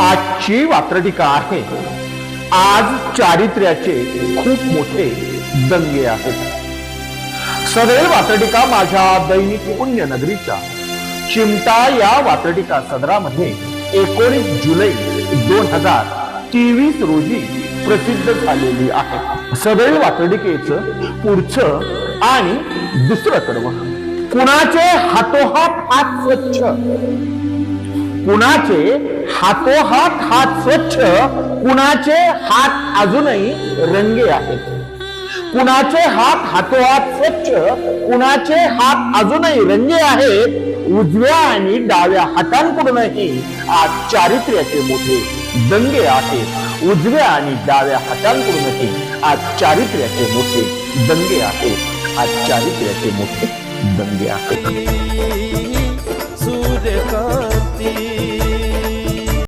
आजची वात्रटिका आहे. आज चारित्र्याचे खूप मोठे दंगे आहेत. सदैव वात्रटिका माझ्या दैनिक पुण्यनगरीच्या. चिमटा या वात्रटिका सदरामध्ये एकोणीस जुलै दोन हजार तेवीस रोजी प्रसिद्ध झालेली आहे. सदैव वात्रटिकेचं पुढचं आणि दुसरं कडवं. कुणाचे हातोहात हात स्वच्छ? कुणाचे हातोहात हात स्वच्छ कुणाचे हात अजूनही रंगे आहेत. कुणाचे हात हातोहात स्वच्छ कुणाचे हात अजूनही रंगे आहेत उजव्या आणि डाव्या हातांकडूनही आज चारित्र्याचे मोठे दंगे आहेत. उजव्या आणि डाव्या हातांकडूनही आज चारित्र्याचे मोठे दंगे आहेत. आज चारित्र्याचे मोठे दंगे आहेत.